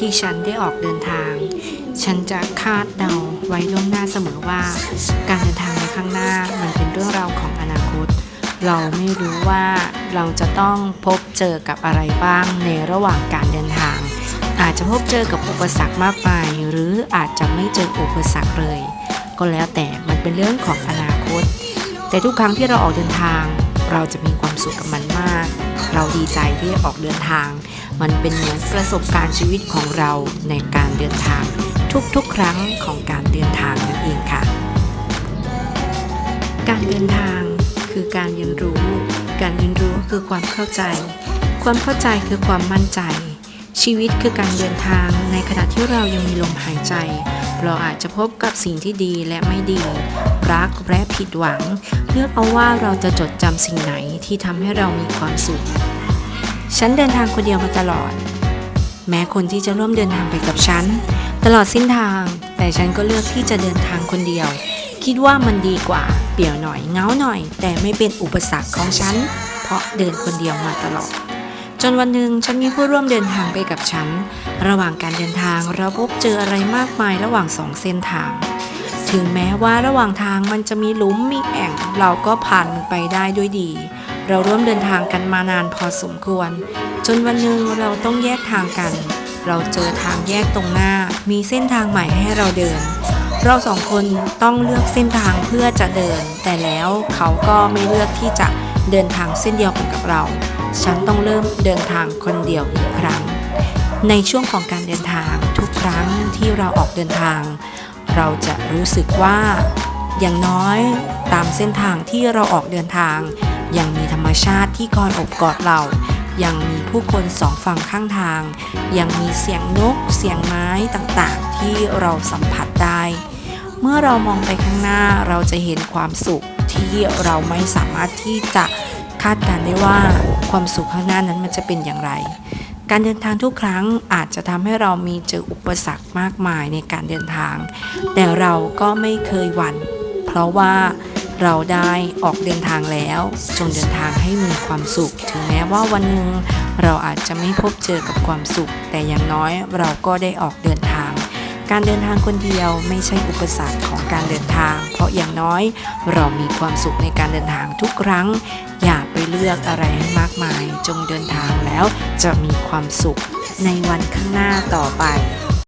ที่ฉันได้ออกเดินทาง ฉันจะคาดเดาไว้ล่วงหน้าเสมอว่า การเดินทางในข้างหน้ามันเป็นเรื่องราวของอนาคต เราไม่รู้ว่าเราจะต้องพบเจอกับอะไรบ้างในระหว่างการเดินทาง อาจจะพบเจอกับอุปสรรคมากมาย หรืออาจจะไม่เจออุปสรรคเลย ก็แล้วแต่มันเป็นเรื่องของอนาคต แต่ทุกครั้งที่เราออกเดินทาง เราจะมีความสุขกับมันมาก เราดีใจที่ออกเดินทาง มันเป็นเหมือนประสบการณ์ชีวิตของเราในการเดินทาง ทุกๆ ครั้งของการเดินทางนั่นเองค่ะ การเดินทางคือการเรียนรู้ การเรียนรู้คือความเข้าใจ ความเข้าใจคือความมั่นใจ ชีวิตคือการเดินทางในขณะที่เรายังมีลมหายใจ เราอาจจะพบกับสิ่งที่ดีและไม่ดี รักและผิดหวัง เลือกเอาว่าเราจะจดจำสิ่งไหนที่ทำให้เรามีความสุข ฉันเดินทางคนเดียวมาตลอด แม้คนที่จะร่วมเดินทางไปกับฉัน ตลอดเส้นทาง แต่ฉันก็เลือกที่จะเดินทางคนเดียว คิดว่ามันดีกว่า เปี่ยวหน่อยเงาหน่อย แต่ไม่เป็นอุปสรรคของฉัน เพราะเดินคนเดียวมาตลอด จนวันหนึ่งฉันมีผู้ร่วมเดินทางไปกับฉัน ระหว่างการเดินทางเราพบเจออะไรมากมายระหว่างสองเส้นทาง ถึงแม้ว่าระหว่างทางมันจะมีหลุมมีแอ่ง เราก็ผ่านมันไปได้ด้วยดี เราร่วมเดินทางกันมานานพอสมควร จนวันหนึ่งเราต้องแยกทางกัน เราเจอทางแยกตรงหน้า มีเส้นทางใหม่ให้เราเดิน เราสองคนต้องเลือกเส้นทางเพื่อจะเดิน แต่แล้วเขาก็ไม่เลือกที่จะเดินทางเส้นเดียวกันกับเรา ฉันต้องเริ่มเดินทางคนเดียวอีกครั้ง ในช่วงของการเดินทางทุกครั้งที่เราออกเดินทาง เราจะรู้สึกว่า อย่างน้อยตามเส้นทางที่เราออกเดินทาง ยังมีธรรมชาติที่คอยอบกอดเรา ยังมีผู้คนสองฝั่งข้างทาง ยังมีเสียงนก เสียงไม้ต่างๆ ที่เราสัมผัสได้ เมื่อเรามองไปข้างหน้าเราจะเห็นความสุขที่เราไม่สามารถที่จะคาดการได้ว่า ความสุขข้างหน้านั้นมันจะเป็นอย่างไร การเดินทางทุกครั้งอาจจะทำให้เรามีเจออุปสรรคมากมายในการเดินทาง แต่เราก็ไม่เคยหวั่นเพราะว่าเราได้ออกเดินทางแล้วจงเดินทางให้มีความสุข ถึงแม้ว่าวันหนึ่งเราอาจจะไม่พบเจอกับความสุข แต่อย่างน้อยเราก็ได้ออกเดินทาง การเดินทางคนเดียวไม่ใช่อุปสรรคของการเดินทาง เพราะอย่างน้อยเรามีความสุขในการเดินทางทุกครั้ง อย่าไป เลือกอะไรให้มากมาย จงเดินทางแล้วจะมีความสุขในวันข้างหน้าต่อไป